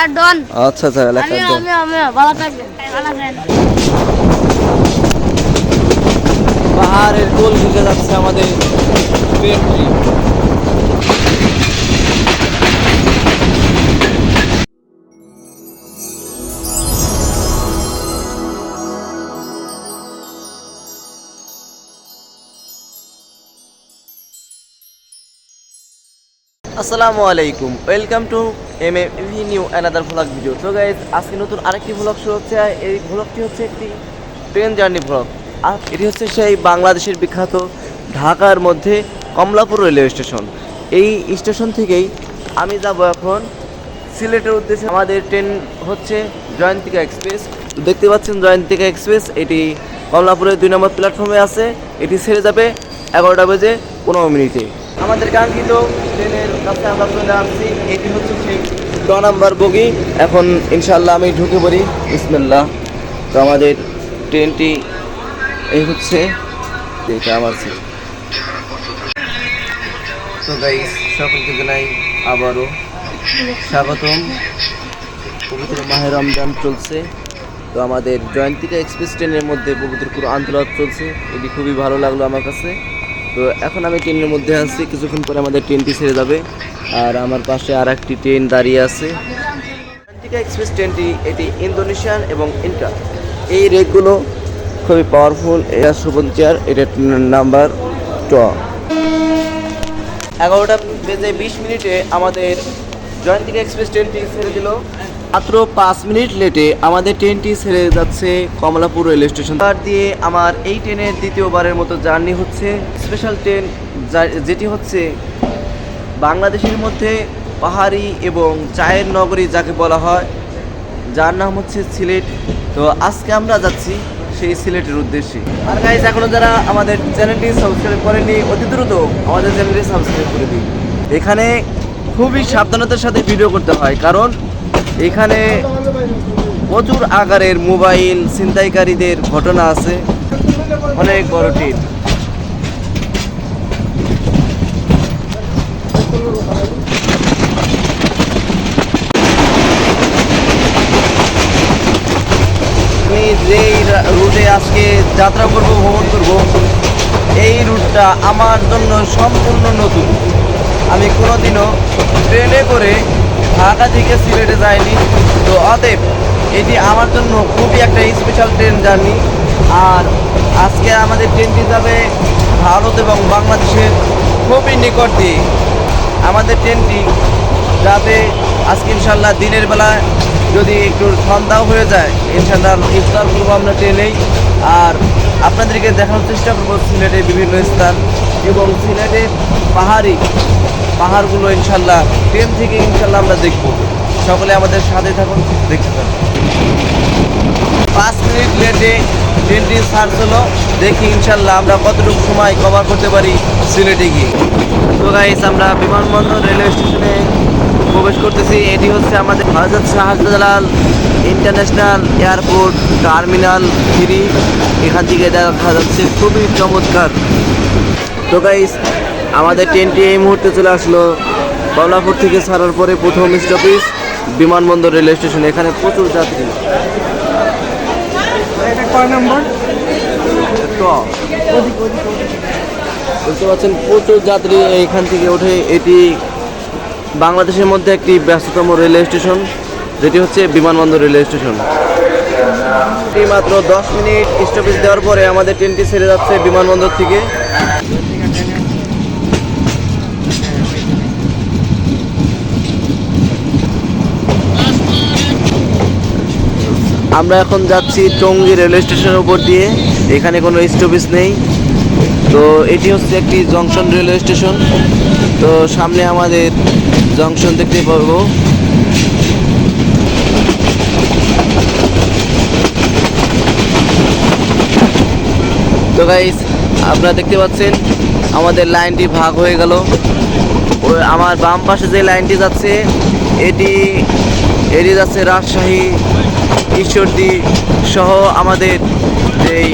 এলাকার ডন আচ্ছা আচ্ছা এলাকার আমি আমি আমি ভালো থাকবেন ভালো থাকবেন। পাহাড়ের কোল ঘুরে যাচ্ছে আমাদের ট্রেনটি আসসালামু আলাইকুম। Welcome to M A V new another vlog video তো গাইজ আজকে নতুন আরেকটি ভ্লগ শুরু হচ্ছে। এই ভ্লগটি হচ্ছে একটি ট্রেন জার্নি ভ্লগ আর এটি হচ্ছে সেই বাংলাদেশের বিখ্যাত ঢাকার মধ্যে কমলাপুর রেলওয়ে স্টেশন এই স্টেশন থেকেই আমি যাব এখন সিলেটের উদ্দেশ্যে। আমাদের ট্রেন হচ্ছে জয়ন্তিকা এক্সপ্রেস দেখতে পাচ্ছেন জয়ন্তিকা এক্সপ্রেস এটি কমলাপুরের দুই নম্বর প্ল্যাটফর্মে আছে। এটি ছেড়ে যাবে এগারোটা বেজে পনেরো মিনিটে। আমাদের কাঙ্ক্ষিত ট্রেনের কাছে আমরা চলে আসছি। এটি হচ্ছে সেই ক নাম্বার বগি। এখন ইনশাল্লাহ আমি ঢুকে পড়ি। বিসমিল্লাহ। তো আমাদের ট্রেনটি এই হচ্ছে এটা আমার তো গাইস সকলকে জানাই আবারও স্বাগতম। পবিত্র মাহে রমজান চলছে। তো আমাদের জয়ন্তিকা এক্সপ্রেস ট্রেনের মধ্যে পবিত্র কোরআন তেলাওয়াত চলছে। এটি খুবই ভালো লাগল আমার কাছে। তো এখন আমি ট্রেনের মধ্যে আছি। কিছুক্ষণ পরে আমাদের ট্রেনটি ছেড়ে যাবে। আর আমার পাশে আর একটি ট্রেন দাঁড়িয়ে আছে। জয়ন্তিকা এক্সপ্রেস ট্রেনটি এটি ইন্দোনেশিয়ান এবং ইন্টা এই রেকগুলো খুবই পাওয়ারফুল এয়ার সুপন চেয়ার এটা নাম্বার ট এগারোটা বেজে বিশ মিনিটে আমাদের জয়ন্তিকা এক্সপ্রেস ট্রেনটি ছেড়ে দিল। মাত্র পাঁচ মিনিট লেটে আমাদের ট্রেনটি ছেড়ে যাচ্ছে কমলাপুর রেল স্টেশন। তার দিয়ে আমার এই ট্রেনের দ্বিতীয়বারের মতো জার্নি হচ্ছে। স্পেশাল ট্রেন যেটি হচ্ছে বাংলাদেশের মধ্যে পাহাড়ি এবং চায়ের নগরী যাকে বলা হয়, যার নাম হচ্ছে সিলেট। তো আজকে আমরা যাচ্ছি সেই সিলেটের উদ্দেশ্যে। আর গাইজ এখনও যারা আমাদের চ্যানেলটি সাবস্ক্রাইব করেনি অতি দ্রুত আমাদের চ্যানেলটি সাবস্ক্রাইব করে দিন। এখানে খুবই সাবধানতার সাথে ভিডিও করতে হয়, কারণ এখানে প্রচুর আকারের মোবাইল ছিনতাইকারীদের ঘটনা আছে। অনেক বড় টিম। আমি যেই রুটে আজকে যাত্রা করব ভ্রমণ করব এই রুটটা আমার জন্য সম্পূর্ণ নতুন। আমি কোনোদিনও ট্রেনে করে ঢাকা থেকে সিলেটে যায়নি। তো অতএব, এটি আমার জন্য খুবই একটা স্পেশাল ট্রেন জার্নি আর আজকে আমাদের ট্রেনটি যাবে ভারত এবং বাংলাদেশের খুবই নিকট দিয়ে। আমাদের ট্রেনটি যাবে আজকে ইনশাল্লাহ দিনের বেলা যদি একটু সন্ধ্যাও হয়ে যায়, ইনশাল্লাহ ইফতার করব আমরা ট্রেনেই আর আপনাদেরকে দেখানোর চেষ্টা করব সিলেটের বিভিন্ন স্থান এবং সিলেটের পাহাড়ি পাহাড়গুলো ইনশাল্লাহ ট্রেন থেকে ইনশাল্লাহ আমরা দেখব। সকলে আমাদের সাথে থাকুন, দেখতে থাকুন। পাঁচ মিনিট লেটে ট্রেনটি সার্চ হলো, দেখি ইনশাল্লাহ আমরা কতটুকু সময় কভার করতে পারি সিলেটে গিয়ে। তো গাইস আমরা বিমানবন্দর রেলওয়ে স্টেশনে প্রবেশ করতেছি। এটি হচ্ছে আমাদের Hazrat Shahjalal international airport terminal three. এখান থেকে দেখা যাচ্ছে। খুবই চমৎকার। তো গাইস আমাদের ট্রেনটি এই মুহূর্তে চলে আসলো কমলাপুর থেকে ছাড়ার পরে প্রথম স্টপেজ বিমানবন্দর রেলওয়ে স্টেশন এখানে প্রচুর যাত্রী। বুঝতে পারছেন প্রচুর যাত্রী এইখান থেকে ওঠে। এটি বাংলাদেশের মধ্যে একটি ব্যস্ততম রেলওয়ে স্টেশন যেটি হচ্ছে বিমানবন্দর রেলওয়ে স্টেশন। মাত্র দশ মিনিট স্টপেজ দেওয়ার পরে আমাদের ট্রেনটি ছেড়ে যাচ্ছে বিমানবন্দর থেকে। আমরা এখন যাচ্ছি টঙ্গী রেলওয়ে স্টেশনের উপর দিয়ে। এখানে কোনো স্টপেজ নেই। তো এটি হচ্ছে একটি জংশন রেলওয়ে স্টেশন। তো সামনে আমাদের জংশন দেখতে পাবো। তো গাইস আপনারা দেখতে পাচ্ছেন, আমাদের লাইনটি ভাগ হয়ে গেল। আমার বাম পাশে যে লাইনটি যাচ্ছে, এটি এটি যাচ্ছে রাজশাহী ঈশ্বরদী সহ আমাদের এই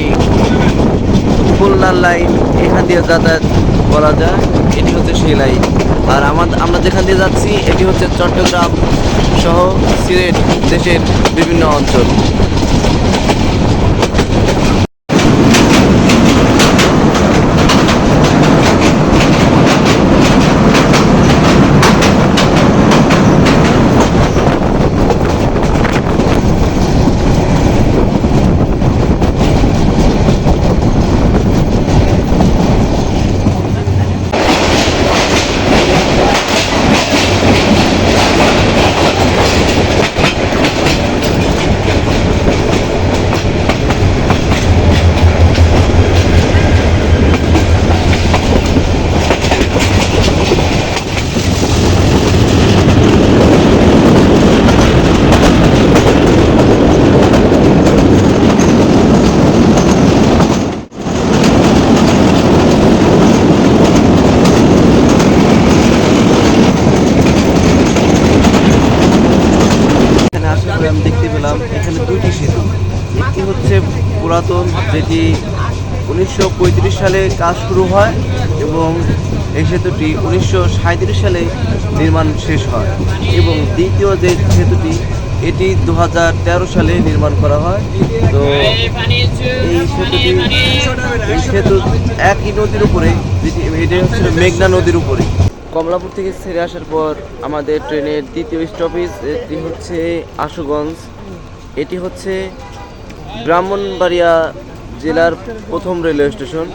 খুলনার লাইন, এখান দিয়ে যাতায়াত করা যায়, এটি হচ্ছে সেই লাইন। আর আমার আমরা যেখান দিয়ে যাচ্ছি, এটি হচ্ছে চট্টগ্রাম সহ সিলেট দেশের বিভিন্ন অঞ্চল এখানে আসার পরে আমি দেখতে পেলাম এখানে দুটি সেতু একটি হচ্ছে পুরাতন যেটি উনিশশো পঁয়ত্রিশ সালে কাজ শুরু হয় এবং এই সেতুটি উনিশশো সালে নির্মাণ শেষ হয় এবং দ্বিতীয় যে সেতুটি, এটি দু হাজার তেরো সালে নির্মাণ করা হয়। তো এই সেতুটি, এই সেতু একই নদীর উপরে, এটি হচ্ছে মেঘনা নদীর উপরে। কমলাপুর থেকে ছেড়ে আসার পর আমাদের ট্রেনের দ্বিতীয় স্টপেজ, এটি হচ্ছে আশুগঞ্জ। এটি হচ্ছে ব্রাহ্মণবাড়িয়া জেলার প্রথম রেলওয়ে স্টেশন।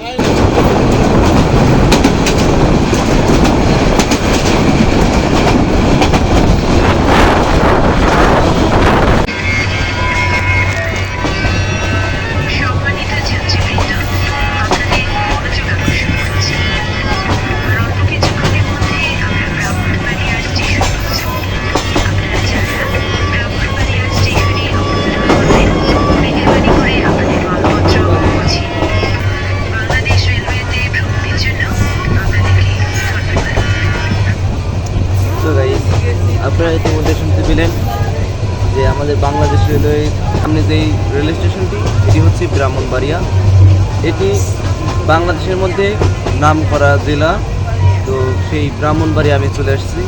নাম করা জেলা, তো সেই ব্রাহ্মণবাড়িয়া আমি চলে আসছি।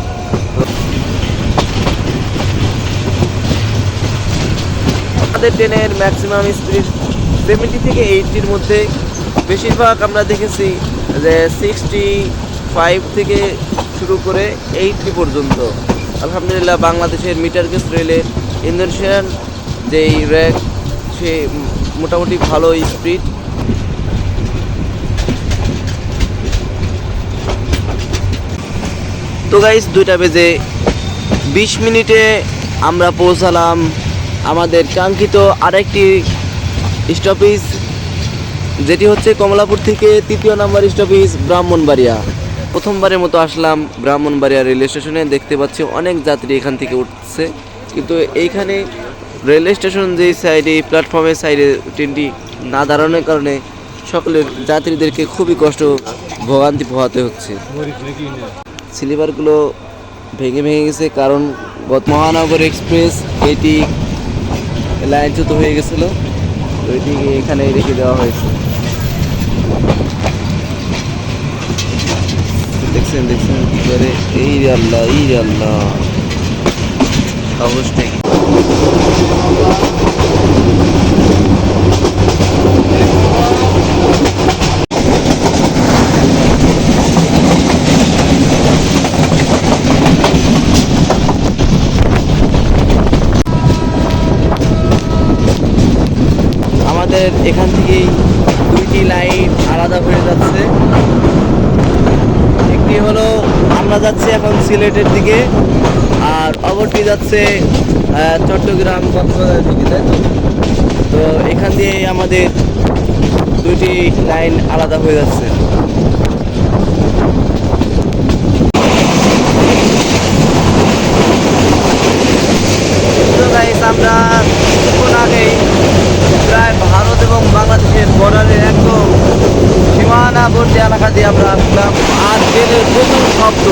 আমাদের ট্রেনের ম্যাক্সিমাম স্পিড সেভেন্টি থেকে এইটটির মধ্যে। বেশিরভাগ আমরা দেখেছি যে সিক্সটি ফাইভ থেকে শুরু করে এইটটি পর্যন্ত। আলহামদুলিল্লাহ বাংলাদেশের মিটার গেজ রেলের ইন্দোনেশিয়ান যেই র্যাক সে মোটামুটি ভালো স্পিড তো গাইস দুইটা বেজে বিশ মিনিটে আমরা পৌঁছালাম আমাদের কাঙ্ক্ষিত আরেকটি স্টপেজ যেটি হচ্ছে কমলাপুর থেকে তৃতীয় নাম্বার স্টপেজ ব্রাহ্মণবাড়িয়া। প্রথমবারের মতো আসলাম ব্রাহ্মণবাড়িয়া রেলওয়ে স্টেশনে, দেখতে পাচ্ছি অনেক যাত্রী এখান থেকে উঠছে। কিন্তু এইখানে রেলওয়ে স্টেশন যে সাইডে প্ল্যাটফর্মের সাইডে ট্রেনটি না দাঁড়ানোর কারণে সকলের যাত্রীদেরকে খুবই কষ্ট ভোগান্তি পোহাতে হচ্ছে। স্লিপারগুলো ভেঙে ভেঙে গেছে, কারণ গত মহানগর এক্সপ্রেস, এটি লাইনচ্যুত হয়ে গেছিল এটি এখানে রেখে দেওয়া হয়েছে। দেখছেন দেখছেন কি করে? এই আল্লাহ এই আল্লাহ। অবস্থা কি আমাদের এখান থেকেই দুইটি লাইন আলাদা হয়ে যাচ্ছে। একটি হলো, আমরা যাচ্ছি এখন সিলেটের দিকে, আর অপরটি যাচ্ছে চট্টগ্রাম কক্সবাজারের দিকে তাই তো তো এখান দিয়ে আমাদের দুইটি লাইন আলাদা হয়ে যাচ্ছে তো guys, আমরা কিছুক্ষণ আগেই প্রায় ভারত এবং বাংলাদেশের বর্ডারের একদম সীমানাবর্তী এলাকা দিয়ে আমরা আসলাম আর ট্রেনের প্রথম শব্দ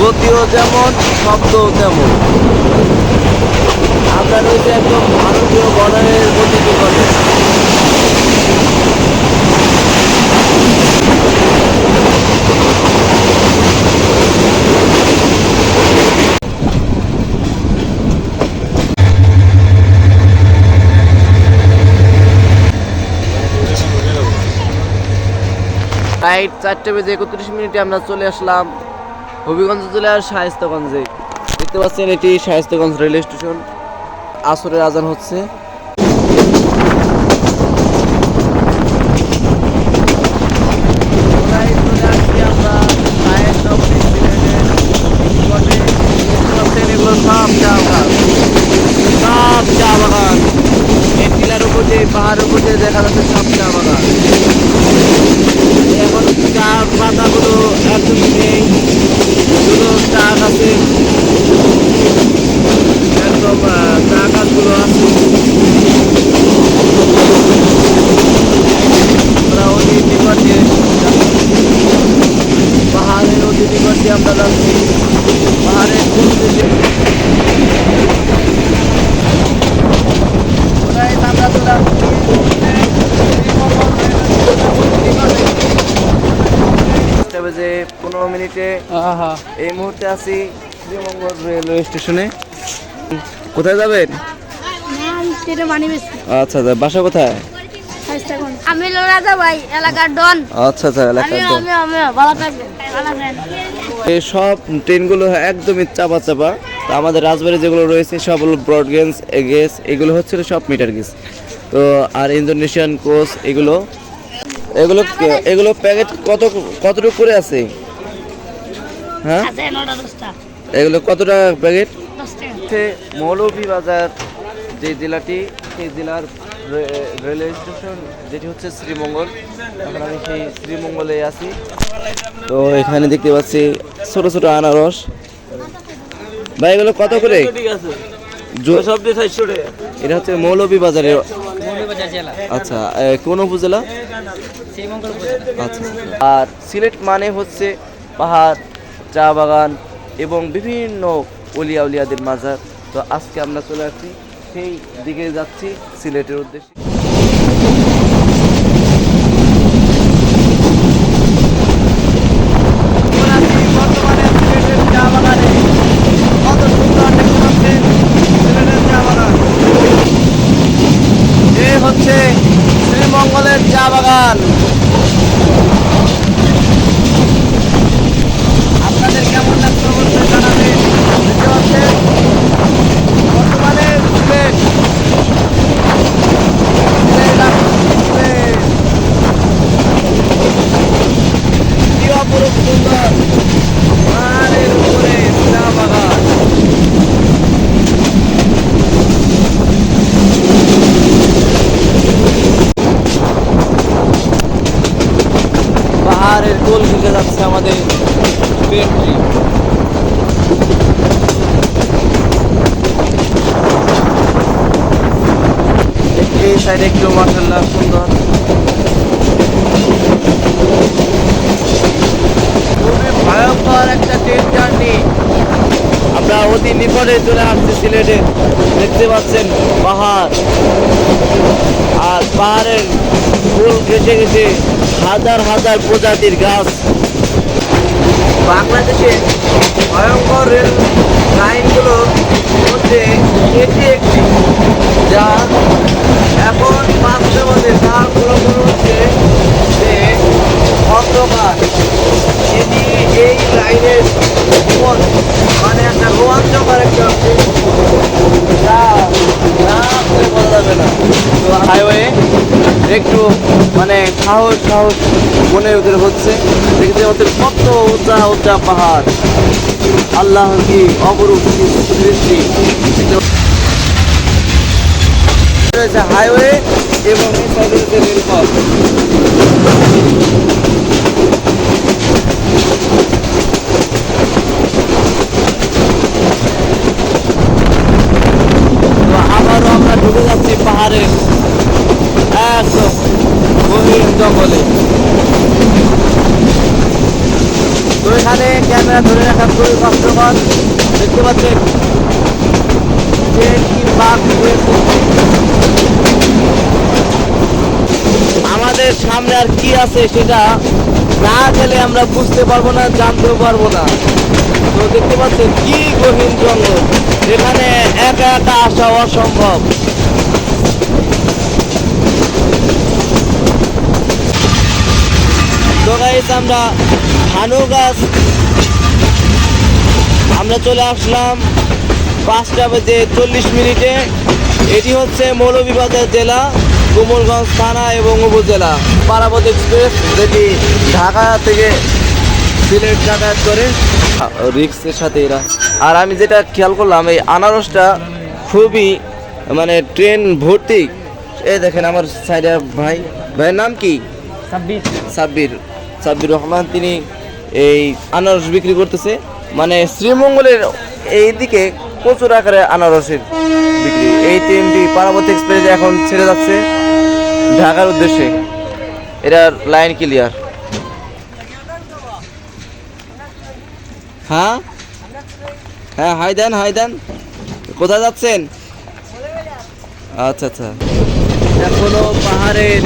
গতিও যেমন শব্দও তেমন আমরা রয়েছে একদম ভারতীয় বর্ডারের গতিতে করে রাইট চারটে বেজে একত্রিশ মিনিটে আমরা চলে আসলাম হবিগঞ্জ জেলার শায়স্তগঞ্জে। দেখতে পাচ্ছেন এটি শায়েস্তাগঞ্জ রেল স্টেশন। আসরের আজান হচ্ছে প্রায় চলে আসছি আমরা চায়ের নগরী সিলেটের নিকটে। দেখতে পাচ্ছেন এগুলো সব চা বাগান সব চা বাগান এই টিলার উপর দিয়ে পাহাড়ের উপর দিয়ে দেখা যাচ্ছে সব চা বাগান এখন চা পাতাগুলো একদমই নেই শুধু চা গাছে একদম আহ, চা গাছগুলো আছে আমরা অতি নিকট দিয়ে পাহাড়ের অতি নিকট দিয়ে আমরা যাচ্ছি পাহাড়ের কোন দিকে Guys, আমরা চলে আসছি পাঁচটা বেজে পনেরো মিনিটে এই মুহূর্তে আছি শ্রীমঙ্গল রেলওয়ে স্টেশনে। কোথায় যাবেন? আচ্ছা আচ্ছা বাসা কোথায়? আমি লোরাজা ভাই এলাকার ডন। আচ্ছা আচ্ছা এলাকার তো। আমি আমি ভালো থাকবেন এই সব ট্রেনগুলো একদমই চাপা চাপা। তো আমাদের রাজবাড়ি যেগুলো রয়েছে সব হলো ব্রড গেজ গেজ এগুলো হচ্ছে সব মিটার গেজ। তো আর ইন্দোনেশিয়ান কোচ এগুলো এগুলো এগুলো প্যাকেট কত কতটুকু করে আছে? হ্যাঁ? এগুলো কত টাকা প্যাকেট? হচ্ছে মৌলভীবাজার যে জেলাটি সেই জেলার রে- রেলওয়ে স্টেশন যেটি হচ্ছে শ্রীমঙ্গল। এখন আমি সেই শ্রীমঙ্গলে আছি। তো এখানে দেখতে পাচ্ছি ছোট ছোট আনারস। ভাই এগুলো কত করে? এটা হচ্ছে মৌলভীবাজারে। আচ্ছা কোন উপজেলা। আচ্ছা। আর সিলেট মানে হচ্ছে পাহাড়। চা বাগান এবং বিভিন্ন অলিয়া উলিয়াদের মাজার। তো আজকে আমরা চলে আসছি, সেই দিকে যাচ্ছি সিলেটের উদ্দেশ্যে। হচ্ছে শ্রীমঙ্গলের চা বাগান আপনাদের কেমন লাগছে অবশ্যই জানাবেন দেখতে পাচ্ছেন বর্তমানে সিলেট সিলেট আসছে সিলেট। কি অপরূপ সুন্দর পাহাড়ের উপরে চা বাগান পাহাড়ের কোল ঘেঁষে যাচ্ছে আমাদের ট্রেনটি এই সাইডে একটু মাসাল্লাহ সুন্দর। খুবই ভয়ঙ্কর একটা ট্রেন জার্নি। আমরা অতি নিকটে চলে আসছি সিলেটে। দেখতে পাচ্ছেন পাহাড়। আর পাহাড়ের ফুল ঘেসে ঘেসে হাজার হাজার প্রজাতির গাছ। বাংলাদেশে ভয়ঙ্কর রেল লাইনগুলোর মধ্যে এটি একটি যা এখন মাঝে মধ্যে তারগুলো মনে হচ্ছে যে অন্ধকার। এটি এই লাইনের জীবন মানে একটা রোমাঞ্চকর একটা যা না বলে বলা যাবে না। তো হাইওয়ে একটু মানে সাহস সাহস মনে ওদের হচ্ছে। দেখতে ওদের কত উঁচা উঁচা পাহাড়। আল্লাহ কি অপরূপ সৃষ্টি। রয়েছে হাইওয়ে এবং রয়েছে আমরা যাচ্ছি একদম জঙ্গলে। তো এখানে ক্যামেরা ধরে রাখা খুবই কষ্টকর। দেখতে পাচ্ছেন? যে কি বাঘ আমাদের সামনে আর কি আছে সেটা না গেলে আমরা বুঝতে পারব না, জানতেও পারব না। তো দেখতে পাচ্ছেন কি গহীন জঙ্গল। এখানে একা একা আসা অসম্ভব। তো গাইস আমরা ধানু গাছ। আমরা চলে আসলাম পাঁচটা বেজে চল্লিশ মিনিটে। এটি হচ্ছে মৌলভীবাজার জেলা কোমলগঞ্জ থানা এবং উপজেলা। পারাবত এক্সপ্রেস যেটি ঢাকা থেকে সিলেট যাতায়াত করে। রিক্সের সাথে এরা। আর আমি যেটা খেয়াল করলাম এই আনারসটা খুবই মানে ট্রেন ভর্তি। এই দেখেন আমার সাইডে ভাই। ভাইয়ের নাম কি? সাব্বির। সাব্বির। রহমান তিনি এই আনারস বিক্রি করতেছে। মানে শ্রীমঙ্গলের এই দিকে প্রচুর আকারে আনারসের বিক্রি। এই ট্রেনটি পারাবত এক্সপ্রেস এখন ছেড়ে যাচ্ছে ঢাকার উদ্দেশ্যে। এটার লাইন ক্লিয়ার। হ্যাঁ? হ্যাঁ হাই দেন হাই দেন কোথায় যাচ্ছেন? আচ্ছা আচ্ছা। এখনও পাহাড়ের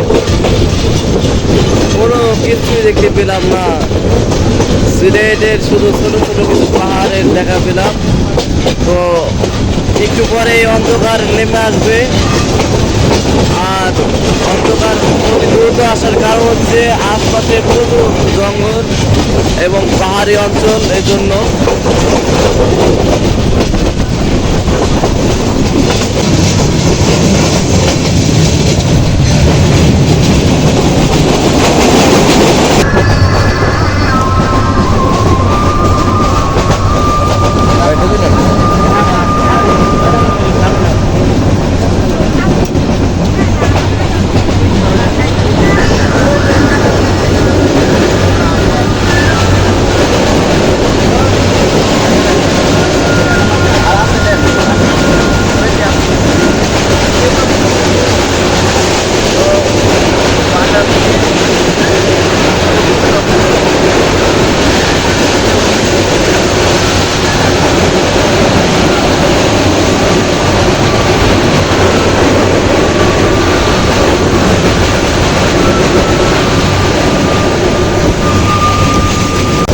কোনো কিছুই দেখতে পেলাম না। সিলেটের শুধু ছোটো ছোটো কিছু পাহাড়ের দেখা পেলাম। তো একটু পরে এই অন্ধকার নেমে আসবে। আর অন্ধকার দ্রুত আসার কারণ হচ্ছে আশপাশে প্রচুর জঙ্গল এবং পাহাড়ি অঞ্চল এই জন্য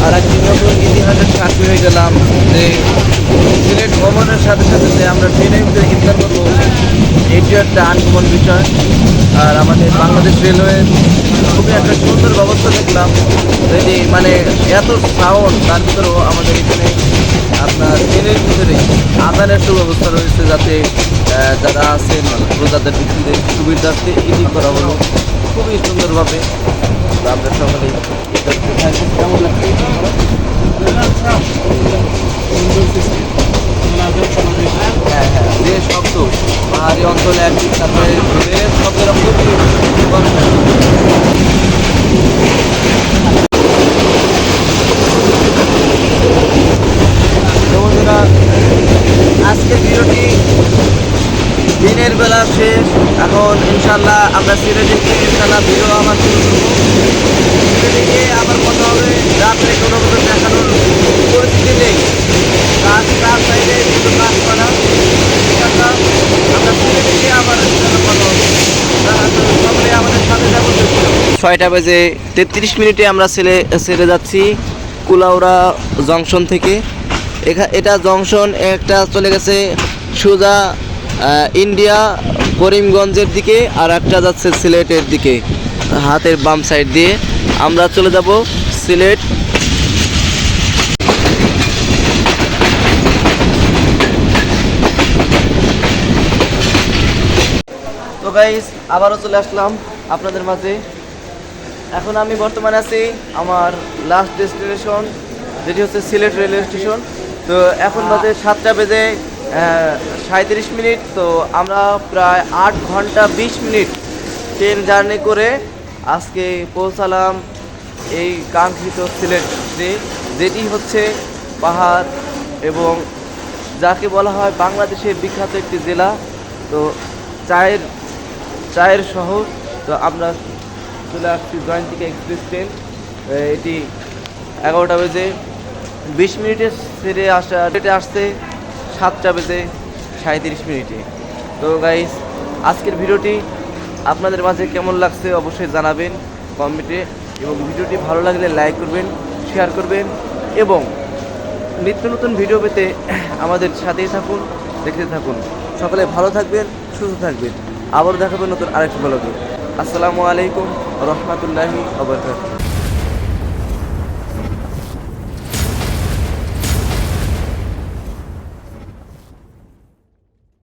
আর একটি নতুন ইতিহাসের সাক্ষী হয়ে গেলাম যে সিলেট ভ্রমণের সাথে সাথে যে আমরা ট্রেনের ভিতরে ইন্টার করব এটিও একটা আনকমন বিষয় আর আমাদের বাংলাদেশ রেলওয়ে খুবই একটা সুন্দর ব্যবস্থা দেখলাম যদি মানে এত সাউন্ড তার ভিতরেও আমাদের এখানে আপনার ট্রেনের ভিতরে আদানের সুব্যবস্থা রয়েছে যাতে যারা আছেন প্রজাদের ভিত্তিতে সুবিধার্থে এটি করা হলো। খুবই সুন্দরভাবে আমরা এটা দেখতে কেমন লাগছে? হ্যাঁ হ্যাঁ যে শব্দ পাহাড়ি অঞ্চলে তারপরে খুবই বন্ধুরা, আজকের ভিডিওটি দিনের বেলা শেষ। এখন ইনশাল্লাহ আমরা সিলেটে গিয়ে ইনশাল্লাহ ভিডিও আমার শুরু করব। গিয়ে আবার কথা হবে। রাত্রে কোনো কিছু দেখানোর পরিস্থিতি নেই। কাজ কাজ সাইডে শুধু কাজ করা। ইনশাল্লাহ আমরা সিলেটে গিয়ে আবার ইনশাল্লাহ কথা হবে। আমাদের সাথে ছয়টা বাজে তেত্রিশ মিনিটে আমরা ছেলে ছেড়ে যাচ্ছি কুলাউড়া জংশন থেকে। এটা জংশন, একটা চলে গেছে সোজা ইন্ডিয়া, করিমগঞ্জের দিকে, আর একটা যাচ্ছে সিলেটের দিকে, হাতের বাম সাইড দিয়ে। আমরা চলে যাব সিলেট। তো গাইজ আবারও চলে আসলাম আপনাদের মাঝে। এখন আমি বর্তমানে আছি আমার লাস্ট ডেস্টিনেশন যেটি হচ্ছে সিলেট রেলওয়ে স্টেশন তো এখন বাজে সাতটা বেজে সাঁত্রিশ মিনিট, তো আমরা প্রায় আট ঘণ্টা বিশ মিনিট ট্রেন জার্নি করে আজকে পৌঁছালাম এই কাঙ্ক্ষিত সিলেট যে, যেটি হচ্ছে পাহাড় এবং যাকে বলা হয় বাংলাদেশের বিখ্যাত একটি জেলা, তো চায়ের চায়ের শহর। তো আমরা চলে আসছি জয়ন্তিকা এক্সপ্রেস ট্রেন, এটি এগারোটা বেজে বিশ মিনিটে সেরে আসা ডেটে আসছে সাতটা বেজে সাঁত্রিশ মিনিটে। তো গাইস আজকের ভিডিওটি আপনাদের মাঝে কেমন লাগছে অবশ্যই জানাবেন কমেন্টে এবং ভিডিওটি ভালো লাগলে লাইক করবেন শেয়ার করবেন এবং নিত্য নতুন ভিডিও পেতে আমাদের সাথেই থাকুন, দেখতে থাকুন। সকলে ভালো থাকবেন, সুস্থ থাকবেন। আবার দেখাবেন নতুন আরেকটি ব্লগে আসসালামু আলাইকুম, রহমতুল্লাহি আবরকাত